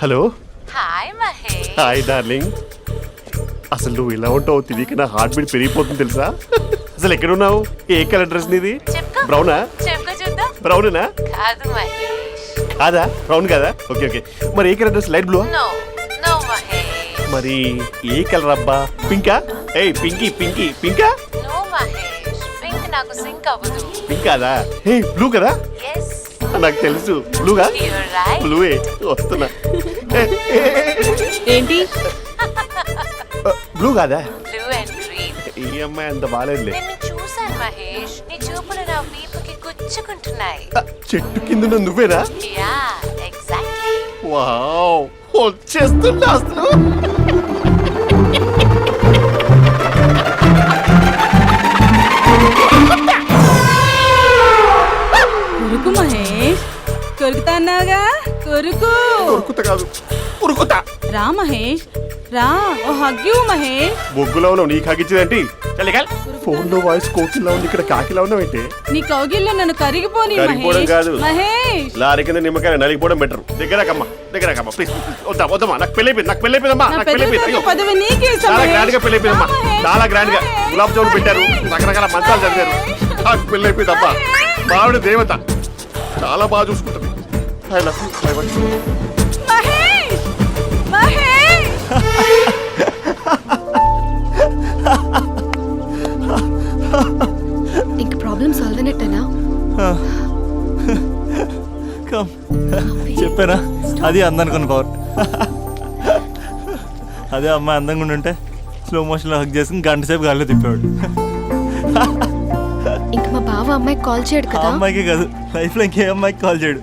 Hello. Hi Mahesh. Hi darling అసలు నువ్వు ఇలా ఉంటావు తిరిగి నా హార్ట్ బీట్ పెరిగిపోతుంది తెలుసా? అసలు ఎక్కడున్నావు ఏ కలర్ డ్రెస్ నీది? బ్రౌనా బ్రౌనేనా కాదు మహేష్. కాదా? బ్రౌన్ కదా? ఓకే ఓకే మరి ఏ colour dress light blue no no Mahesh. మరి ఏ కలర్ అబ్బా? పింకా ఏయ్ పింకీ పింకీ పింకా పింక్ కాదా? ఏ బ్లూ కదా? నాకు తెలుసు. బ్లూగా బ్లూవే వస్తున్నా. ఏంటి? బ్లూ కాదా? ఈ అమ్మాయి అంత బాగాలేదులే నిన్ను చూశాను మహేష్. నీ చూపులు నా వీపుకి గుచ్చుకుంటున్నాయి. ఆ, చెట్టు కింద నువ్వేనా? యా ఎగ్జాక్ట్లీ వావ్ వచ్చేస్తున్నా అసలు. అన్నావుగా కొరుకు. ఉరుకుత కాదు. ఉరుకుత రా మహేష్ రా. ఓ హగ్యూ మహేష్. బొగ్గులో ఉన్నావు నీకు హగించిందేంటి ఫోన్లో వాయిస్ కోకిలా ఉంది ఇక్కడ కాకిలా ఉన్నావేంటి నీ కౌగిల్లో నన్ను కరిగిపోని కరిగిపోవడం మహేష్ కాదు. మహేష్. లారీ కింద నిమ్మకాయ నలిగిపోవడం బెటర్ దగ్గరకమ్మ దగ్గరకమ్మ ప్లీజ్ వద్దా వద్దమ్మా నాకు పెళ్ళి నాకు పెళ్ళి అయిపోయిందమ్మా నా నాకు పెళ్ళి పెద్ద అయిపోయింది. అయ్యో పదవి నీకే ఇస్తా, చాలా మహేష్. గ్రాండ్గా పెళ్ళి అయిపోయిందమ్మా. రా, మహేష్. చాలా గ్రాండ్గా. మహేష్. గులాబ్ జామున్ పెట్టారు. రకరకాల మంచాలు చదివారు నాకు పెళ్ళి అయిపోయిందమ్మా. మావిడ దేవత. చాలా బాగా చూసుకుంటుంది. I want you Mahesh Mahesh ఇంక ప్రాబ్లం సాల్వ్ అయినట్టేనా? కమ్ చెప్పానా? అది అందనుకున్న పవర్ అదే అమ్మాయి అందంగా ఉండుంటే స్లో మోషన్లో హక్ చేసుకుని గంట సేపు గాల్లో తిప్పేవాడు. ఇంక మా బావ అమ్మాయికి కాల్ చేయడు కదా? అమ్మాయికి కాదు లైఫ్లో ఇంకే అమ్మాయికి కాల్ చేయడు.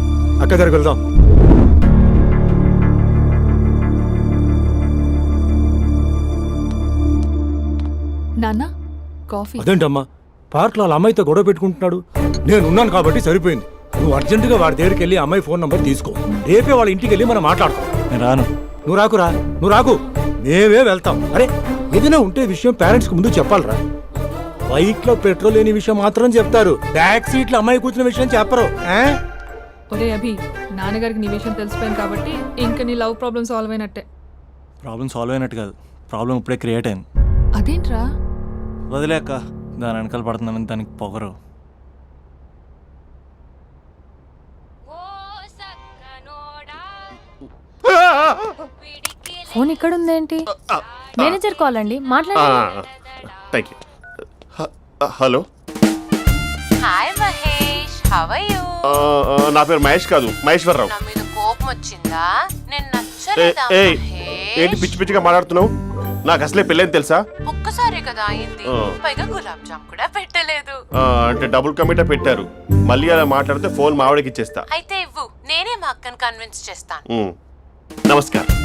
అక్క దగ్గరికి వెళ్దాం. నాన్న కాఫీ. అదేంటమ్మా? పార్క్లో వాళ్ళ అమ్మాయితో గొడవ పెట్టుకుంటున్నాడు. నేను ఉన్నాను కాబట్టి సరిపోయింది. నువ్వు అర్జెంటుగా వాడి దగ్గరికి వెళ్ళి అమ్మాయి ఫోన్ నంబర్ తీసుకో. రేపే వాళ్ళ ఇంటికి వెళ్ళి మనం మాట్లాడతాం. నేను రాను. నువ్వు రాకురా నువ్వు రాకు. మేమే వెళ్తాం. అరే ఏదైనా ఉంటే విషయం పేరెంట్స్కి ముందు చెప్పాలరా. బైక్లో పెట్రోల్ లేని విషయం మాత్రం చెప్తారు. బ్యాక్ సీట్లో అమ్మాయి కూర్చున్న విషయం చెప్పరు. ఆ? ఒరే అభి నాన్నగారికి నీ విషయం తెలిసిపోయింది కాబట్టి ఇంకా నీ లవ్ ప్రాబ్లమ్ సాల్వ్ అయినట్టే. ప్రాబ్లం సాల్వ్ అయినట్టు కాదు. ప్రాబ్లం ఇప్పుడే క్రియేట్ అయింది. అదేంట్రా? వదిలేక దాని వెనకాల పడుతున్నానని దానికి పొగరు. ఫోన్ ఇక్కడ ఉందేంటి మేనేజర్ కాల్ అండి మాట్లాడండి thank you hello? Hi Mahesh how are you ఆ, ఆ, నా పేరు మహేష్ కాదు మహేశ్వరరావు. నా మీద కోపం వచ్చిందా? నేను నచ్చలేదా ఏంటి పిచ్చి పిచ్చిగా మాట్లాడుతున్నావు? నాకు అసలే పెళ్ళని తెలుసా? ఒక్కసారి కదా అయింది. ఆ. పైగా గులాబ్ జామ్ కూడా పెట్టలేదు. ఆ, అంటే డబుల్ కమిటా పెట్టారు. మళ్ళీ అలా మాట్లాడితే ఫోన్ మావిడకి ఇచ్చేస్తా. అయితే ఇవ్వు నేనే మా అక్కని కన్విన్స్ చేస్తాను. నమస్కారం.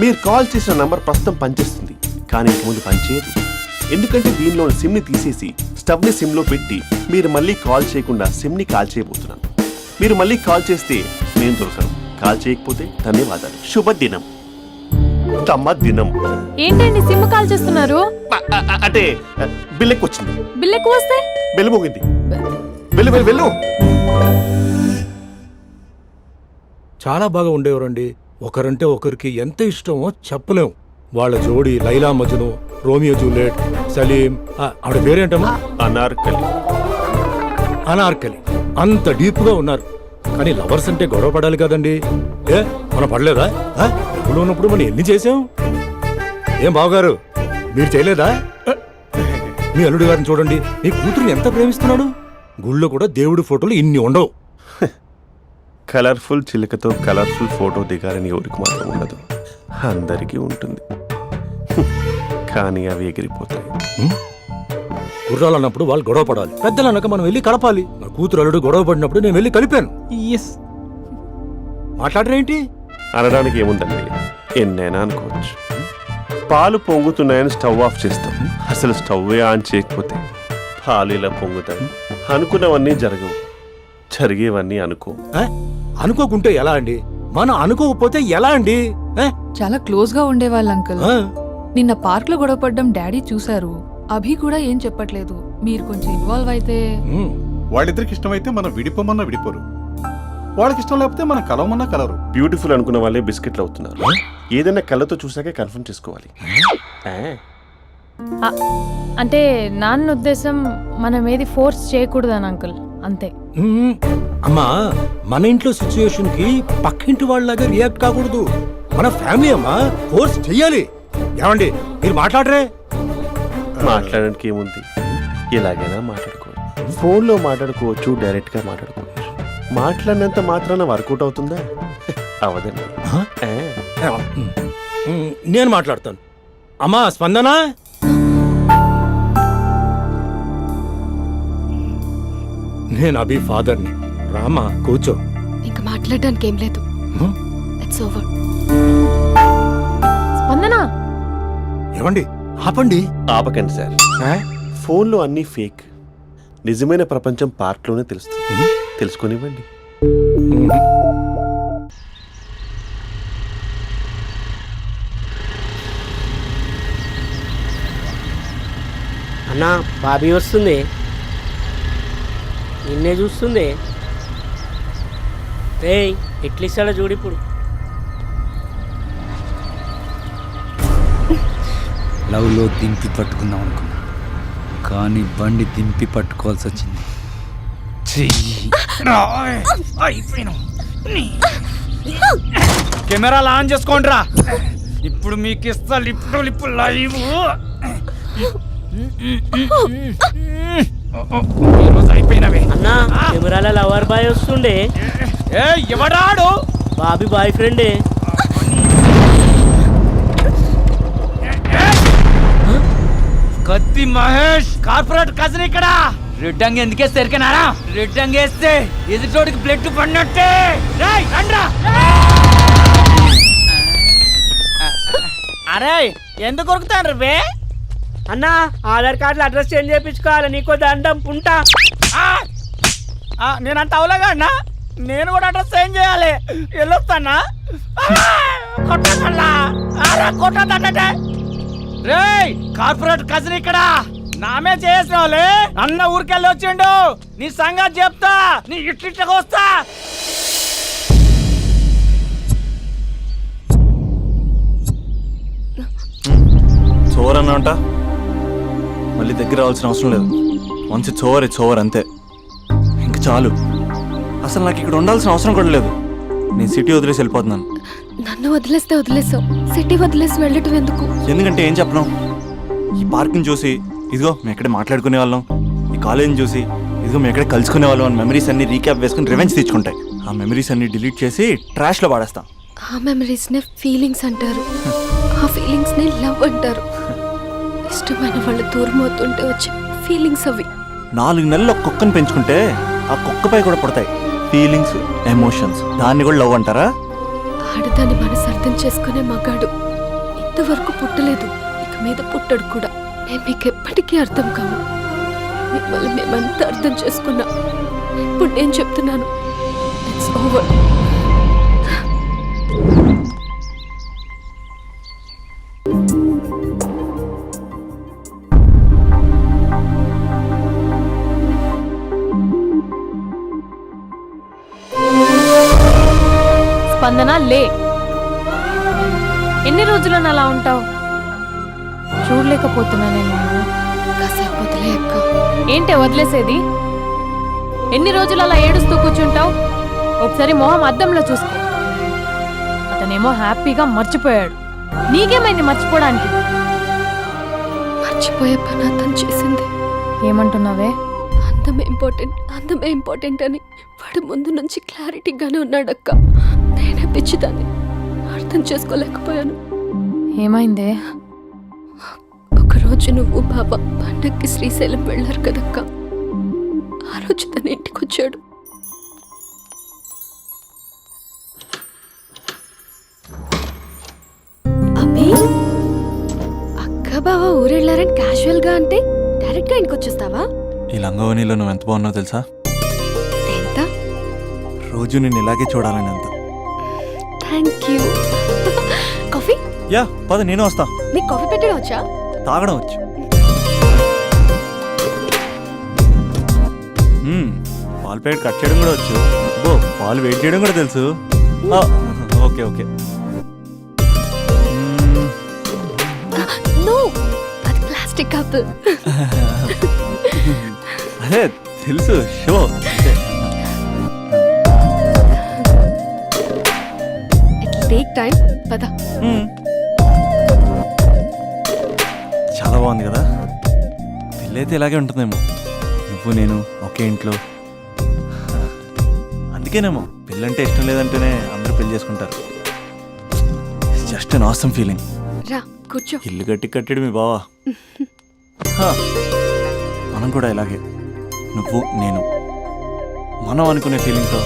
మీరు కాల్ చేసిన నంబర్ ప్రస్తుతం పనిచేస్తుంది కానీ ఇంక ముందు పనిచేయదు ఎందుకంటే దీనిలో సిమ్ని తీసేసి స్టవ్ని సిమ్లో పెట్టి మీరు మళ్ళీ కాల్ చేయకుండా సిమ్ని కాల్ చేయబోతున్నాను. మీరు మళ్ళీ కాల్ చేస్తే నేను దొరకను. కాల్ చేయకపోతే ధన్యవాదాలు. శుభదినం. తమ దినం ఏంటండి సిమ్ కాల్ చేస్తున్నారు? అంటే బిల్ ఎక్కువ వచ్చింది బిల్ ఎక్కువ వస్తే? బెల్లు మోగింది. వెళ్ళు వెళ్ళు వెళ్ళు. చాలా బాగా ఉండేవారండి. ఒకరంటే ఒకరికి ఎంత ఇష్టమో చెప్పలేం. వాళ్ళ జోడి లైలా మజ్ను రోమియో జూలియట్ సలీం ఆవిడ పేరేంటమ్మా? అనార్కలి. అనార్కలి. అంత డీప్గా ఉన్నారు. కానీ లవర్స్ అంటే గొడవ పడాలి కదండి. ఏ మనం పడలేదా? డబ్బులు ఉన్నప్పుడు మనం ఎన్ని చేసాం ఏం బావగారు మీరు చేయలేదా? మీ అల్లుడి గారిని చూడండి. మీ కూతురుని ఎంత ప్రేమిస్తున్నాడు? గుళ్ళో కూడా దేవుడి ఫోటోలు ఇన్ని ఉండవు. కలర్ఫుల్ చిలుకతో కలర్ఫుల్ ఫోటో దిగాలని ఎవరికి మాత్రం ఉండదు. అందరికీ ఉంటుంది. కానీ అవి ఎగిరిపోతాయి. గుర్రాలు అన్నప్పుడు వాళ్ళు గొడవ పడాలి. పెద్దలు అన్నాక మనం వెళ్ళి కలపాలి. నా కూతురు అల్లుడు గొడవ పడినప్పుడు నేను వెళ్ళి కలిపాను. మాట్లాడరేంటి? అనడానికి ఏముందండి? ఎన్నైనా అనుకోవచ్చు. పాలు పొంగుతున్నాయని స్టవ్ ఆఫ్ చేస్తాం. అసలు స్టవ్ ఆన్ చేయకపోతే పాలు ఇలా పొంగుతాయి. అనుకున్నవన్నీ జరగవు. జరిగేవన్నీ అనుకో? అనుకోకుంటే ఎలా అండి? మనం అనుకోకపోతే ఎలా అండి? చాలా క్లోజ్గా ఉండేవాళ్ళు అంకుల్. ఆ? నిన్న పార్క్లో గొడవపడ్డం డాడీ చూశారు. అభి కూడా ఏం చెప్పట్లేదు. మీరు కొంచెం ఇన్వాల్వ్ అయితే ఉమ్. వాళ్ళిద్దరికి ఇష్టమైతే మనం విడిపోమన్నా విడిపోరు. వాళ్ళకి ఇష్టం లేకపోతే మనం కలవమన్నా కలరు బ్యూటిఫుల్ అనుకున్న వాళ్ళే బిస్కెట్లు అవుతున్నారు. ఏదైనా కళ్ళతో చూసాకే కన్ఫర్మ్ చేసుకోవాలి. ఆ, ఆ, అంటే నాన్న ఉద్దేశం మనం ఏది ఫోర్స్ చేయకూడదని అంకుల్. అంతే. అమ్మా మన ఇంట్లో సిచ్యుయేషన్కి పక్కింటి వాళ్ళలాగా రియాక్ట్ కాకూడదు. మన ఫ్యామిలీ అమ్మా ఫోర్స్ చెయ్యాలి ఏమండి మీరు మాట్లాడరే? మాట్లాడడానికి ఏముంది? ఎలాగైనా మాట్లాడుకోవచ్చు ఫోన్లో మాట్లాడుకోవచ్చు డైరెక్ట్గా మాట్లాడుకోవచ్చు. మాట్లాడినంత మాత్రాన వర్కౌట్ అవుతుందా? అవదండి. నేను మాట్లాడతాను. అమ్మా స్పందన? నేను అభి ఫాదర్ని. రామా కూర్చో. ఇంకా మాట్లాడడానికి ఏం లేదు? ఇట్స్ ఓవర్ స్పందన? ఏమండి? ఆపండి. ఆపకండి సార్. ఫోన్లో అన్నీ ఫేక్. నిజమైన ప్రపంచం పార్ట్లోనే తెలుస్తుంది. తెలుసుకొనివ్వండి. అన్న బాబీ వస్తుంది. నిన్నే చూస్తుంది. రేయ్ ఎట్లిస్తాడో చూడు ఇప్పుడు. లవ్లో దింపి పట్టుకుందాం అనుకున్నా. కానీ బండి దింపి పట్టుకోవాల్సి వచ్చింది. కెమెరాలు ఆన్ చేసుకోండి రా ఇప్పుడు మీకు ఇస్తా లిప్పు లిప్పు లైవ్. అయిపోయినవే. అన్న కెమెరాల లవర్ బాయ్ వస్తుండే. ఏ ఎవడాడు బాబీ బాయ్ ఫ్రెండే. కత్తి మహేష్! కార్పొరేట్ కజన్ ఇక్కడ! రెడ్ అంగి ఎందుకే సరికనారా రెడ్ అంగి వేస్తే ఎదుటోడికి బ్లడ్ పడినట్టే! రేయ్, రండ్రా. అరే ఎందుకు కొరుకుతాను రే అన్న ఆధార్ కార్డులో అడ్రస్ చేంజ్ చేయించుకోవాలి నీకో దండం ఉంటా నేనంత అవలేగా అన్నా? నేను కూడా అడ్రస్ చేంజ్ చేయాలి. వెళ్ళొస్తానా? కొట్టదల్లా కొట్టదంటే రేయ్ కార్పొరేట్ కజన్ ఇక్కడ. నామే చేసిన వాళ్ళే అన్న ఊరికెళ్ళి వచ్చిండు. నీ సంగతి చెప్తా. నీ ఇట్లిట్లకి వస్తా. మళ్ళీ దగ్గర రావాల్సిన అవసరం లేదు. మంచి చోర్ చోర్ అంతే. ఇంక చాలు. అసలు నాకు ఇక్కడ ఉండాల్సిన అవసరం కూడా లేదు. నేను సిటీ వదిలేసి వెళ్ళిపోతున్నాను. నన్ను వదిలేస్తే వదిలేసావు. సిటీ వదిలేసి వెళ్ళటం ఎందుకు? ఎందుకంటే ఏం చెప్పను? ఈ పార్క్ని చూసి ఇదిగో మేము ఎక్కడ మాట్లాడుకునే వాళ్ళం ఈ కాలేజీని చూసి ఇదిగో మేము ఎక్కడ కలుసుకునే వాళ్ళం అని మెమరీస్ అన్ని రీక్యాప్ వేసుకుని రివెంజ్ తెచ్చుకుంటాయి ఆ మెమరీస్ అన్ని డిలీట్ చేసి ట్రాష్లో పాడేస్తాం. ఆ మెమరీస్నే ఫీలింగ్స్ అంటారు. ఆ ఫీలింగ్స్నే లవ్ అంటారు. ఇష్టమైన వాళ్ళు దూరం అవుతుంటే వచ్చే ఫీలింగ్స్ అవి. నాలుగు నెలలు ఒక కుక్కను పెంచుకుంటే ఆ కుక్కపై కూడా పడతాయి. ఫీలింగ్స్ ఎమోషన్స్ దాన్ని కూడా లవ్ అంటారా? ఆడదాని మనసు అర్థం చేసుకునే మగాడు ఇంతవరకు పుట్టలేదు. ఇక మీద పుట్టడు కూడా. నేను మీకు ఎప్పటికీ అర్థం కాము మిమ్మల్ని మేమంతా అర్థం చేసుకున్నాం. ఇప్పుడు నేను చెప్తున్నాను. ఇట్స్ ఓవర్ స్పందన లే. ఎన్ని రోజులను అలా ఉంటావు? చూడలేకపోతున్నా నేను. నిన్ను. కాసేపు వదిలే అక్క. ఏంటే వదిలేసేది? ఎన్ని రోజులు అలా ఏడుస్తూ కూర్చుంటావు? ఒకసారి మొహం అద్దంలో చూసుకో. అతనేమో హ్యాపీగా మర్చిపోయాడు. నీకేమైంది మర్చిపోవడానికి? మర్చిపోయే పని అతను చేసింది. ఏమంటున్నావే? అందమే ఇంపార్టెంట్ అందమే ఇంపార్టెంట్ అని వాడు ముందు నుంచి క్లారిటీగానే ఉన్నాడక్క. నేనే పిచ్చిదాన్ని. అర్థం చేసుకోలేకపోయాను. ఏమైందే? ఒకరోజు నువ్వు బాబా పండక్కి శ్రీశైలం వెళ్ళారు కదక్క? ఆ రోజు తన ఇంటికి వచ్చాడు. అక్క బావ ఊరెళ్ళారని క్యాజువల్గా అంటే డైరెక్ట్గా ఇంటికి వచ్చేస్తావా ఈ లంగవనిలో నువ్వు ఎంత బాగున్నావు తెలుసా? ఎంత? రోజు నిన్ను ఇలాగే చూడాలని అంత థ్యాంక్ యూ యా పద నేను వస్తా. నీకు కాఫీ పెట్టడం వచ్చా? తాగడం వచ్చు. మ్మ్, పాలు ప్యాకెట్ కట్ చేయడం కూడా వచ్చు. బో పాలు వెయిట్ చేయడం కూడా తెలుసు. ఆ, ఓకే ఓకే. మ్మ్, నో అది ప్లాస్టిక్ కప్ అదే తెలుసు షో. టేక్ టైం పద. చాలా బాగుంది కదా? పెళ్ళైతే ఇలాగే ఉంటుందేమో. నువ్వు నేను ఒకే ఇంట్లో. అందుకేనేమో పెళ్ళంటే ఇష్టం లేదంటేనే అందరూ పెళ్ళి చేసుకుంటారు. జస్ట్ అన్ ఆసమ్ ఫీలింగ్ రా కూర్చో. ఇల్లు కట్టి కట్టాడు మీ బావా. హా, మనం కూడా ఇలాగే. నువ్వు నేను. మనం అనుకునే ఫీలింగ్తో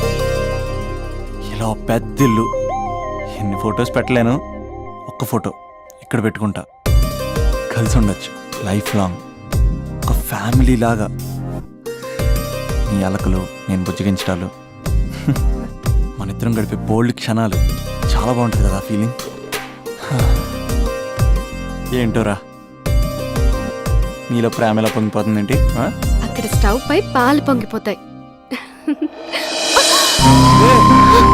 ఇలా ఓ పెద్ద ఇల్లు ఎన్ని ఫొటోస్ పెట్టలేను? ఒక్క ఫోటో ఇక్కడ పెట్టుకుంటా. కలిసి ఉండొచ్చు. లైఫ్ లాంగ్ ఒక ఫ్యామిలీ లాగా. నీ అలకలు నేను బుజ్జగించడాలు. మన ఇద్దరం గడిపే బోల్డ్ క్షణాలు చాలా బాగుంటుంది కదా ఫీలింగ్ ఏంటోరా నీలో ప్రేమ ఎలా పొంగిపోతుందేంటి? అక్కడ స్టవ్ పై పాలు పొంగిపోతాయి.